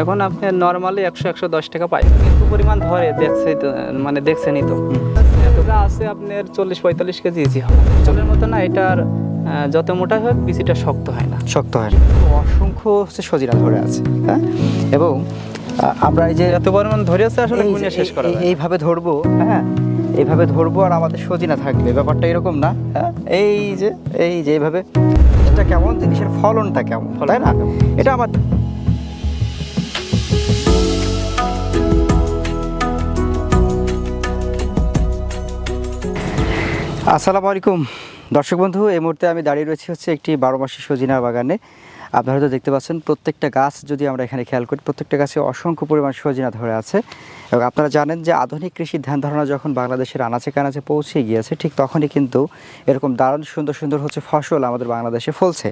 এখন আপনি নর্মালি একশো একশো দশ টাকা পাই। কিন্তু পরিমাণ ধরে দেখছে মানে দেখছেনই তো। এতটা আছে আপনার চল্লিশ পঁয়তাল্লিশ কেজি ইজি হবে। চলের মতো না এটার যত মোটা হোক বিচিটা শক্ত হয় না। শক্ত হয় না। অসংখ্য হচ্ছে সজিনা ধরে আছে হ্যাঁ? এবং আমরা এই যে এত পরিমাণ ধরে আছে আসলে এই যে গুণে শেষ করা যায় এইভাবে ধরবো হ্যাঁ? এইভাবে ধরবো আর আমাদের সজিনা থাকবে। ব্যাপারটা এরকম না হ্যাঁ? এই যে এই যে এইভাবে। এটা কেমন? জিনিসের ফলনটা কেমন? তাই না? এটা আমার আসসালামু আলাইকুম। দর্শক বন্ধু, এই মুহূর্তে আমি দাঁড়িয়ে রয়েছি হচ্ছে একটি বারো মাসি সজিনা বাগানে। আপনারা হয়তো দেখতে পাচ্ছেন প্রত্যেকটা গাছ যদি আমরা এখানে খেয়াল করি, প্রত্যেকটা গাছে অসংখ্য পরিমাণ সজিনা ধরে আছে। এবং আপনারা জানেন যে আধুনিক কৃষির ধ্যান ধারণা যখন বাংলাদেশের আনাচে কানাচে পৌঁছে গিয়েছে, ঠিক তখনই কিন্তু এরকম দারুণ সুন্দর সুন্দর হচ্ছে ফসল আমাদের বাংলাদেশে ফলছে।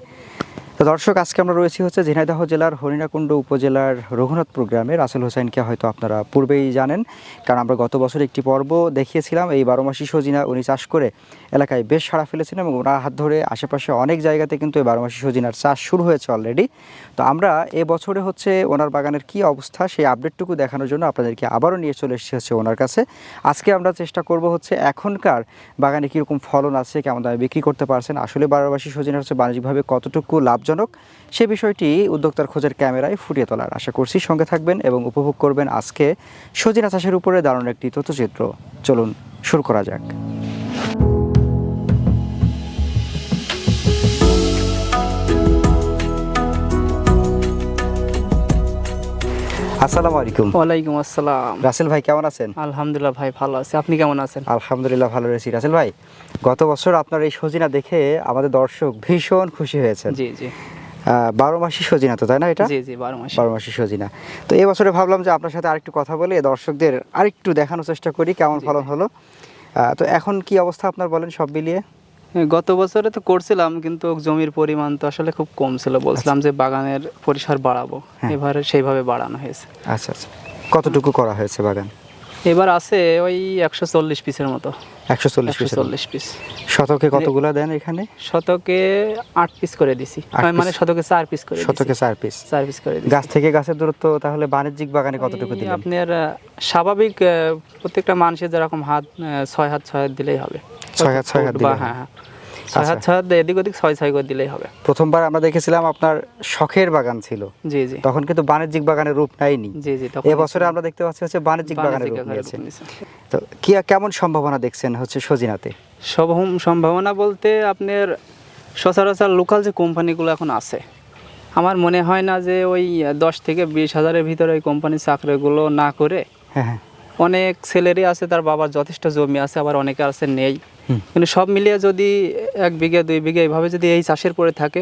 তো দর্শক, আজকে আমরা রয়েছি হচ্ছে ঝিনাইদহ জেলার হরিণাকুণ্ড উপজেলার রঘুনাথপুর গ্রামে। রাসেল হোসেনকে হয়তো আপনারা পূর্বেই জানেন, কারণ আমরা গত বছর একটি পর্ব দেখিয়েছিলাম। এই বারো মাসি সজিনা, উনি চাষ করে এলাকায় বেশ সাড়া ফেলেছেন এবং ওনার হাত ধরে আশেপাশে অনেক জায়গাতে কিন্তু এই বারো মাসি সজিনার চাষ শুরু হয়েছে অলরেডি তো আমরা এ বছরে হচ্ছে ওনার বাগানের কি অবস্থা সেই আপডেটটুকু দেখানোর জন্য আপনাদেরকে আবারও নিয়ে চলে এসেছি হচ্ছে ওনার কাছে। আজকে আমরা চেষ্টা করব হচ্ছে এখনকার বাগানে কীরকম ফলন আছে, কেমন দামে বিক্রি করতে পারছেন। আসলে বারোবাসী সজিনা হচ্ছে বাণিজ্যিকভাবে কতটুকু লাভজনক। সে বিষয়টি উদ্যোক্তার খোঁজের ক্যামেরায় ফুটিয়ে তোলার আশা করছি। সঙ্গে থাকবেন এবং উপভোগ করবেন আজকে সজিনা চাষের উপরে দারুণ একটি তথ্যচিত্র। চলুন, শুরু করা যাক। আসসালামু আলাইকুম। ওয়ালাইকুম আসসালাম। রাসেল ভাই কেমন আছেন? আলহামদুলিল্লাহ ভাই ভালো আছে। আপনি কেমন আছেন? আলহামদুলিল্লাহ ভালো রয়েছি রাসেল ভাই গত বছর আপনার এই সজিনা দেখে আমাদের দর্শক ভীষণ খুশি হয়েছেন। জি জি। বারো মাসি সজিনা তো তাই না এটা? জি জি বারো মাস। বারো মাসি সজিনা। তো এই বছরে ভাবলাম যে আপনার সাথে আরেকটু কথা বলে দর্শকদের আরেকটু দেখানোর চেষ্টা করি কেমন ফলন হলো। তো এখন কি অবস্থা আপনার বলেন সব মিলিয়ে? গত বছরে তো করছিলাম কিন্তু জমির পরিমাণ তো আসলে খুব কম ছিল। বলছিলাম যে বাগানের পরিসর বাড়াবো। হ্যাঁ। এবারে সেইভাবে বাড়ানো হয়েছে। আচ্ছা আচ্ছা। কতটুকু করা হয়েছে বাগান? এবার আছে ওই একশো চল্লিশ পিসের মতো। একশো চল্লিশ পিস চল্লিশ পিস শতকে কতগুলো দেন এখানে? শতকে আট পিস করে দিছি। মানে শতকে চার পিস করে শতকে। চার পিস চার পিস করে দিছি। গাছ থেকে গাছের দূরত্ব তাহলে বাণিজ্যিক বাগানে কতটুকু দিলেন? আপনার স্বাভাবিক প্রত্যেকটা মানুষের যেরকম হাত ছয় হাত ছয় হাত দিলেই হবে। ছয় হাত ছয় হাত হ্যাঁ হ্যাঁ। ছয় হাত আচ্ছা। ছয় হাত এদিক ওদিক ছয় ছয় করে দিলেই হবে। প্রথমবার আমরা দেখেছিলাম আপনার শখের বাগান ছিল। জি জি। তখন কিন্তু বাণিজ্যিক বাগানের রূপ নেয়নি। জি জি তখন এবছরে আমরা দেখতে পাচ্ছি হচ্ছে বাণিজ্যিক বাগানের রূপ নিয়েছে। তো কি কেমন সম্ভাবনা দেখছেন হচ্ছে সজিনাতে? সব- সম্ভাবনা বলতে আপনার সচরাচর লোকাল যে কোম্পানিগুলো এখন আছে আমার মনে হয় না যে ওই দশ থেকে বিশ হাজারের ভিতরে ওই কোম্পানির চাকরিগুলো না করে হ্যাঁ হ্যাঁ। অনেক ছেলেরই আছে তার বাবার যথেষ্ট জমি আছে আবার অনেকে আছে নেই। কিন্তু সব মিলিয়ে যদি এক বিঘা দুই বিঘা এইভাবে যদি এই চাষের পরে থাকে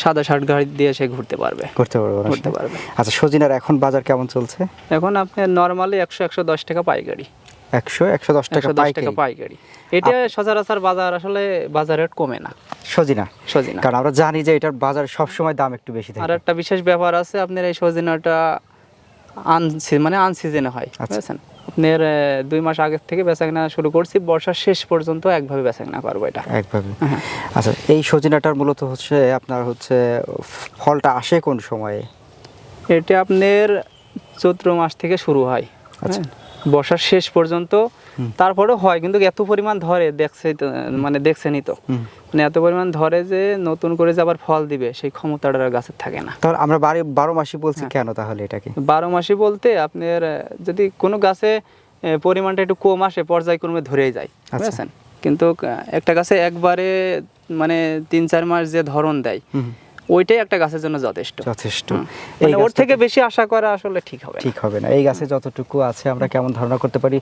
সাদা শার্ট গাড়ি দিয়ে সে ঘুরতে পারবে। করতে পারব সেটা? পারবে। আচ্ছা সজিনার এখন বাজার কেমন চলছে? এখন আপনার নর্মালি একশো একশো দশ টাকা পাইকারি। একশো একশো দশ টাকা টাকা পাইকারি। এটা সচরাচর বাজার আসলে বাজার রেট কমে না। সজিনা? সজিনা। কারণ আমরা জানি যে এটার বাজার সবসময় দাম একটু বেশি থাকে। আর একটা বিশেষ ব্যাপার আছে আপনার এই সজিনাটা আন মানে আনসিজনে হয় আচ্ছা। বুঝেছেন আপনার দুই মাস আগে থেকে বেচা কেনা শুরু করছি বর্ষার শেষ পর্যন্ত একভাবে বেচা কেনা করব এটা একভাবে হ্যাঁ। আচ্ছা এই সজিনাটার মূলত হচ্ছে আপনার হচ্ছে ফলটা আসে কোন সময়ে এটা আপনার চৈত্র মাস থেকে শুরু হয় আচ্ছা। হ্যাঁ। বর্ষার শেষ পর্যন্ত। তারপরে হয় কিন্তু এত পরিমাণ ধরে দেখছে মানে দেখছেনই তো। মানে এত পরিমাণ ধরে যে নতুন করে যে আবার ফল দিবে সেই ক্ষমতাটা আর গাছের থাকে না। তাহলে আমরা বাড়ি বারো মাসি বলছি হ্যাঁ। কেন তাহলে এটাকে? বারো মাসি বলতে আপনার যদি কোনো গাছে পরিমাণটা একটু কম আসে পর্যায়ক্রমে ধরেই যায় আচ্ছা। বুঝেছেন? কিন্তু একটা গাছে একবারে মানে তিন চার মাস যে ধরন দেয় ওইটাই একটা গাছের জন্য যথেষ্ট। যথেষ্ট। এই মানে ওর থেকে বেশি আশা করা আসলে ঠিক হবে ঠিক হবে না। এই গাছে যতটুকু আছে আমরা কেমন ধারণা করতে পারি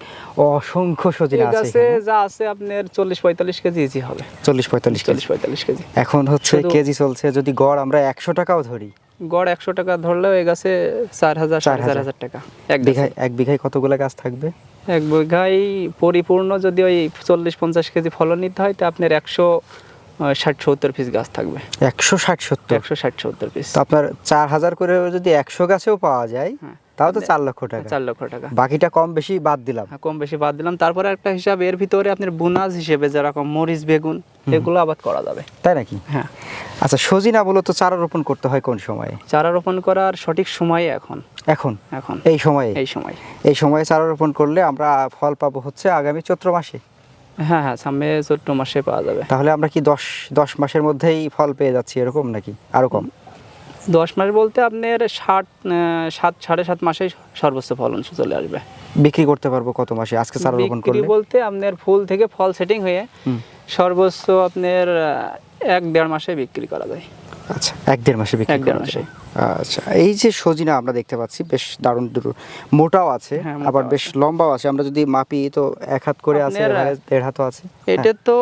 অসংখ্য সজিনা আছে গাছে যা আছে আপনার চল্লিশ পঁয়তাল্লিশ কেজি ইজি হবে। চল্লিশ পঁয়তাল্লিশ চল্লিশ কেজি পঁয়তাল্লিশ কেজি। এখন হচ্ছে কেজি চলছে যদি গড় আমরা একশো টাকাও ধরি। গড় একশো টাকা ধরলেও এই গাছে চার হাজার চার। হাজার। টাকা। এক বিঘায় এক বিঘায় কতগুলো গাছ থাকবে? এক বিঘায় পরিপূর্ণ যদি ওই চল্লিশ পঞ্চাশ কেজি ফলন নিতে হয় তো আপনার একশো ষাট সত্তর পিস গাছ থাকবে। একশো ষাট সত্তর একশো ষাট সত্তর পিস আপনার চার হাজার করে যদি একশো গাছেও পাওয়া যায় হ্যাঁ। তাও তো চার লক্ষ টাকা। চার লক্ষ টাকা। বাকিটা কম বেশি বাদ দিলাম। হ্যাঁ, কম বেশি বাদ দিলাম। তারপরে একটা হিসাব এর ভিতরে আপনার বুনাজ হিসেবে যেরকম মরিচ বেগুন এগুলো আবাদ করা যাবে। তাই নাকি? হ্যাঁ। আচ্ছা সজিনা মূলত চারা রোপণ করতে হয় কোন সময়ে? চারা রোপণ করার সঠিক সময় এখন। এখন? এখন। এই সময়ে? এই সময়। এই সময়ে চারা রোপণ করলে আমরা ফল পাবো হচ্ছে আগামী চৈত্র মাসে। হ্যাঁ হ্যাঁ সামনে চৈত্র মাসে পাওয়া যাবে। তাহলে আমরা কি দশ দশ মাসের মধ্যেই ফল পেয়ে যাচ্ছি এরকম নাকি? আরও কম? দশ মাস বলতে আপনার ষাট সাত সাড়ে সাত মাসে সর্বোচ্চ ফলন চলে আসবে। বিক্রি করতে পারব কত মাসে? আজকে চারা রোপণ করলে? বলতে আপনার ফুল থেকে ফল সেটিং হয়ে সর্বোচ্চ আপনার এক দেড় মাসে বিক্রি করা যায়। আচ্ছা এক দেড় মাসে বিক্রি এক দেড় করা মাসে। আচ্ছা এই যে সজিনা আমরা দেখতে পাচ্ছি বেশ দারুণ দুটো মোটাও আছে হ্যাঁ, আবার বেশ লম্বাও আছে। আমরা যদি মাপি তো এক হাত করে আছে দেড় হাতও আছে। এটা তো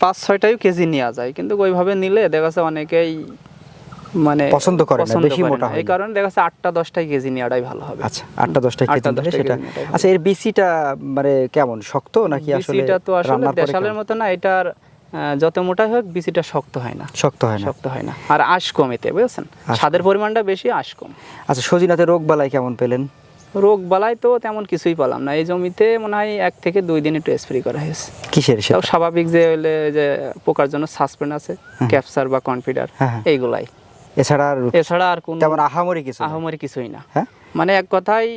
পাঁচ ছয়টাই কেজি নেওয়া যায় কিন্তু ওইভাবে নিলে দেখা যাচ্ছে অনেকেই মানে পছন্দ করে না, বেশি মোটা হয় এই কারণে দেখা যাচ্ছে আটটা দশটাই কেজি নেওয়াটাই ভালো হবে। আচ্ছা আটটা দশটা কেজি ধরে সেটা। আচ্ছা এর বিসিটা মানে কেমন শক্ত নাকি আসলে বিচিটা তো আসলে দেশালের মতো না এটার যত মোটা হোক বিচিটা শক্ত হয় না। শক্ত হয় না। শক্ত হয় না। আর আঁশ কম এতে বুঝেছেন স্বাদের পরিমাণটা বেশি আঁশ কম। আচ্ছা সজিনাতে রোগ বালাই কেমন পেলেন? রোগ বালাই তো তেমন কিছুই পেলাম না। এই জমিতে মনে হয় এক থেকে দুই দিন একটু স্প্রে করা হয়েছে। কিসের সেটা? স্বাভাবিক যে হলে যে পোকার জন্য সাসপেন্ড আছে ক্যাপসার বা কনফিডার হ্যাঁ, হ্যাঁ। এইগুলাই। এছাড়া আর এছাড়া আর কোন তেমন আহামরি কিছু আহামরি কিছুই না। হ্যাঁ? মানে এক কথায়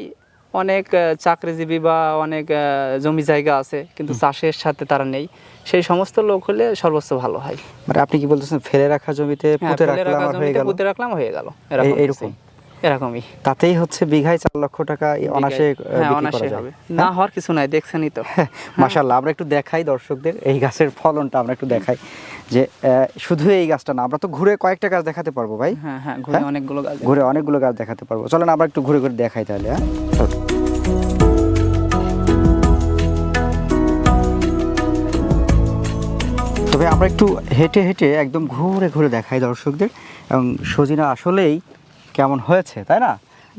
অনেক চাকরিজীবী বা অনেক আহ, জমি জায়গা আছে কিন্তু চাষের সাথে তারা নেই। সেই সমস্ত লোক হলে সর্বোচ্চ ভালো হয়। মানে আপনি কি বলতেছেন ফেলে রাখা জমিতে হ্যাঁ, পুঁতে হয়ে গেল? রাখলাম হয়ে গেল। এরকম। এরকমই। তাতেই হচ্ছে বিঘায় চার লক্ষ টাকা অনাসে হ্যাঁ অনাসে হবে। না হওয়ার কিছু নাই দেখছেনই তো। মাশাল্লাহ আমরা একটু দেখাই দর্শকদের এই গাছের ফলনটা আমরা একটু দেখাই যে শুধু এই গাছটা না আমরা তো ঘুরে কয়েকটা গাছ দেখাতে পারব ভাই। হ্যাঁ হ্যাঁ ঘুরে হ্যাঁ? অনেকগুলো গাছ ঘুরে অনেকগুলো গাছ দেখাতে পারব। চলেন আমরা একটু ঘুরে ঘুরে দেখাই তাহলে হ্যাঁ? তবে আমরা একটু হেঁটে হেঁটে একদম ঘুরে ঘুরে দেখাই দর্শকদের। এবং সজিনা আসলেই কেমন হয়েছে তাই না?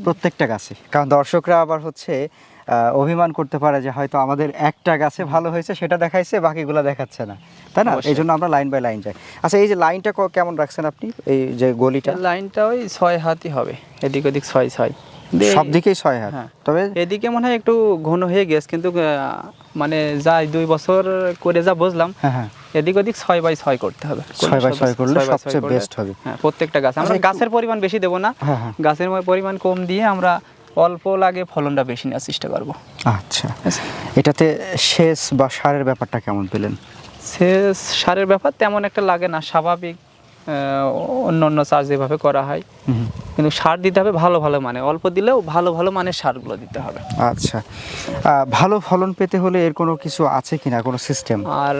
প্রত্যেকটা গাছে। কারণ দর্শকরা আবার হচ্ছে অভিমান করতে পারে যে হয়তো আমাদের একটা গাছে ভালো হয়েছে সেটা দেখাইছে বাকিগুলো দেখাচ্ছে না। তাই না? এই জন্য আমরা লাইন বাই লাইন যাই। আচ্ছা এই যে লাইনটা কেমন রাখছেন আপনি? এই যে গলিটা? লাইনটা ওই ছয় হাতই হবে। এদিক ওদিক ছয় ছয়। সব দিকেই ছয় হাত। হ্যাঁ। তবে এদিকে মনে হয় একটু ঘন হয়ে গেছে কিন্তু মানে যাই দুই বছর করে যা বুঝলাম হ্যাঁ হ্যাঁ। এদিক ওদিক ছয় বাই ছয় করতে হবে। ছয় বাই ছয় করলে সবচেয়ে বেস্ট হবে। হ্যাঁ প্রত্যেকটা গাছ। আমরা আচ্ছা, গাছের পরিমাণ বেশি দেবো না। হ্যাঁ হ্যাঁ। গাছের পরিমাণ কম দিয়ে আমরা অল্প লাগে ফলনটা বেশি নেওয়ার চেষ্টা করব। আচ্ছা। এটাতে সেচ বা সারের ব্যাপারটা কেমন পেলেন? সেচ সারের ব্যাপার তেমন একটা লাগে না। স্বাভাবিক অন্য অন্য চাষ যেভাবে করা হয়। কিন্তু সার দিতে হবে ভালো ভালো মানে অল্প দিলেও ভালো ভালো মানের সারগুলো দিতে হবে। আচ্ছা। ভালো ফলন পেতে হলে এর কোনো কিছু আছে কি না কোনো সিস্টেম আর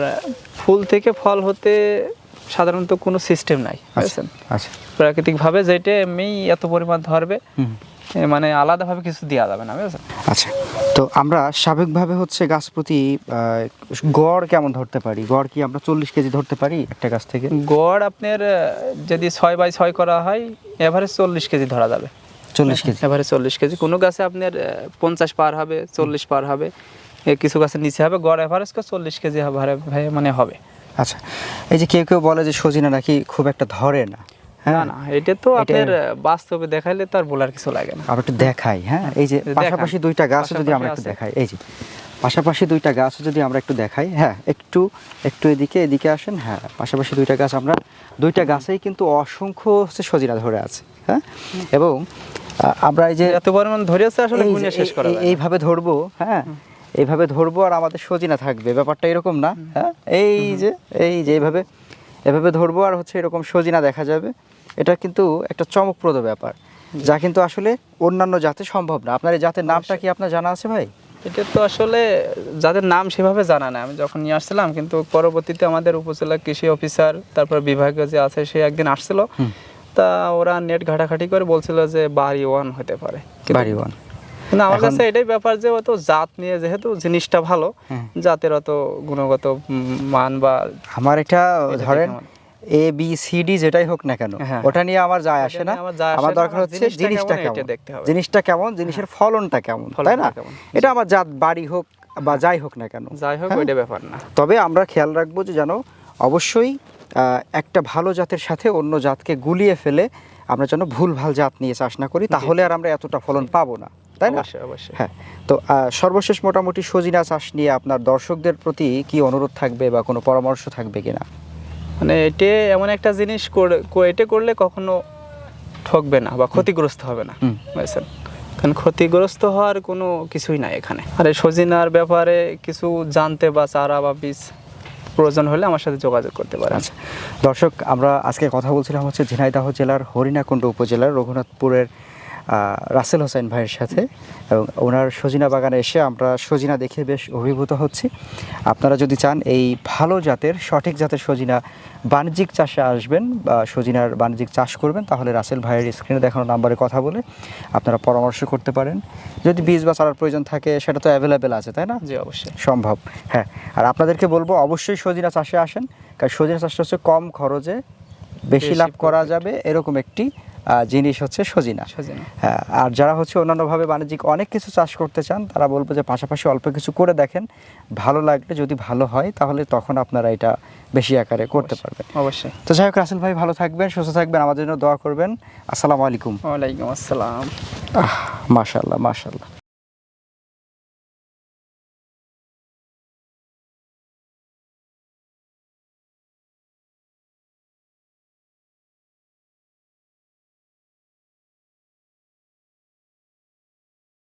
ফুল থেকে ফল হতে সাধারণত কোনো সিস্টেম নাই বুঝছেন আচ্ছা প্রাকৃতিকভাবে যেটা এমনি এত পরিমাণ ধরবে মানে আলাদাভাবে কিছু দেওয়া যাবে না বুঝেছেন? আচ্ছা তো আমরা স্বাভাবিকভাবে হচ্ছে গাছ প্রতি গড় কেমন ধরতে পারি? গড় কি আমরা চল্লিশ কেজি ধরতে পারি একটা গাছ থেকে? গড় আপনার যদি ছয় বাই ছয় করা হয় এভারেজ চল্লিশ কেজি ধরা যাবে। চল্লিশ কেজি। এভারেজ চল্লিশ কেজি। কোনো গাছে আপনার পঞ্চাশ পার হবে চল্লিশ পার হবে কিছু গাছের নিচে হবে। গড় এভারেজ চল্লিশ কেজি ভাই মানে হবে। আচ্ছা এই যে কেউ কেউ বলে যে সজিনা নাকি খুব একটা ধরে না। না হ্যাঁ না এটা তো আপনার বাস্তবে দেখাইলে তো বলার কিছু লাগে না। আমরা একটু দেখাই হ্যাঁ এই যে পাশাপাশি দুইটা গাছ যদি আমরা একটু দেখাই এই যে পাশাপাশি দুইটা গাছ যদি আমরা একটু দেখাই হ্যাঁ একটু একটু এদিকে এদিকে আসেন হ্যাঁ পাশাপাশি দুইটা গাছ আমরা দুইটা গাছেই কিন্তু অসংখ্য হচ্ছে সজিনা ধরে আছে হ্যাঁ এবং আমরা এই যে এত পরিমাণ ধরেছে আসলে গুণে শেষ করা। এইভাবে ধরবো হ্যাঁ এইভাবে ধরবো আর আমাদের সজিনা থাকবে ব্যাপারটা এরকম না হ্যাঁ এই যে এই যে এইভাবে এভাবে ধরবো আর হচ্ছে এরকম সজিনা দেখা যাবে এটা কিন্তু একটা চমকপ্রদ ব্যাপার যা কিন্তু আসলে অন্যান্য জাতে সম্ভব না। আপনার এই জাতের নামটা কি আপনার জানা আছে ভাই? এটা তো আসলে যাদের নাম সেভাবে জানা না আমি যখন নিয়ে আসছিলাম কিন্তু পরবর্তীতে আমাদের উপজেলা কৃষি অফিসার তারপর বিভাগীয় যে আছে সে একদিন আসছিল। তা ওরা নেট ঘাটাঘাটি করে বলছিল যে বাড়ি ওয়ান হতে পারে। বাড়ি ওয়ান। কিন্তু আমার কাছে এটাই ব্যাপার যে অত জাত নিয়ে যেহেতু জিনিসটা ভালো হ্যাঁ। জাতের অত গুণগত মান বা আমার এটা ধরেন? এ বি সি ডি যেটাই হোক না কেন হ্যাঁ। ওটা নিয়ে আমার যায় আসে না। আমার দরকার হচ্ছে জিনিসটা কেমন। জিনিসটা কেমন? জিনিসের ফলনটা কেমন? তাই না? এটা আমার জাত বাড়ি হোক বা যাই হোক না কেন। যাই হোক হ্যাঁ? ওইটা ব্যাপার না। তবে আমরা খেয়াল রাখব যে যেন অবশ্যই একটা ভালো জাতের সাথে অন্য জাতকে গুলিয়ে ফেলে আমরা যেন ভুল ভালো জাত নিয়ে চাষ না করি তাহলে আর আমরা এতটা ফলন পাবো না। তাই না? হ্যাঁ। তো সর্বশেষ মোটামুটি সজিনা চাষ নিয়ে আপনার দর্শকদের প্রতি কি অনুরোধ থাকবে বা কোনো পরামর্শ থাকবে কিনা? মানে এটে এমন একটা জিনিস এটে করলে কখনো ঠকবে না বা ক্ষতিগ্রস্ত হবে না। বুঝছেন? কারণ ক্ষতিগ্রস্ত হওয়ার কোনো কিছুই নাই এখানে। আর এই সজিনার ব্যাপারে কিছু জানতে বা চারা বা বীজ প্রয়োজন হলে আমার সাথে যোগাযোগ করতে পারেন। আচ্ছা। দর্শক আমরা আজকে কথা বলছিলাম হচ্ছে ঝিনাইদহ জেলার হরিণাকুণ্ড উপজেলার রঘুনাথপুরের রাসেল হোসেন ভাইয়ের সাথে এবং ওনার সজিনা বাগানে এসে আমরা সজিনা দেখে বেশ অভিভূত হচ্ছি। আপনারা যদি চান এই ভালো জাতের সঠিক জাতের সজিনা বাণিজ্যিক চাষে আসবেন বা সজিনার বাণিজ্যিক চাষ করবেন তাহলে রাসেল ভাইয়ের স্ক্রিনে দেখানো নাম্বারে কথা বলে আপনারা পরামর্শ করতে পারেন। যদি বীজ বা চারার প্রয়োজন থাকে সেটা তো অ্যাভেলেবেল আছে তাই না? জি অবশ্যই। সম্ভব হ্যাঁ। আর আপনাদেরকে বলব অবশ্যই সজিনা চাষে আসেন কারণ সজিনা চাষটা হচ্ছে কম খরচে বেশি লাভ করা যাবে এরকম একটি জিনিস হচ্ছে সজিনা। সজিনা। হ্যাঁ আর যারা হচ্ছে অন্যান্যভাবে বাণিজ্যিক অনেক কিছু চাষ করতে চান তারা বলব যে পাশাপাশি অল্প কিছু করে দেখেন। ভালো লাগলে যদি ভালো হয় তাহলে তখন আপনারা এটা বেশি আকারে করতে পারবেন। অবশ্যই। তো যাই হোক রাসেল ভাই ভালো থাকবেন সুস্থ থাকবেন আমাদের জন্য দোয়া করবেন। আসসালামু আলাইকুম। ওয়ালাইকুম আসসালাম। মাশাল্লাহ মাশাল্লাহ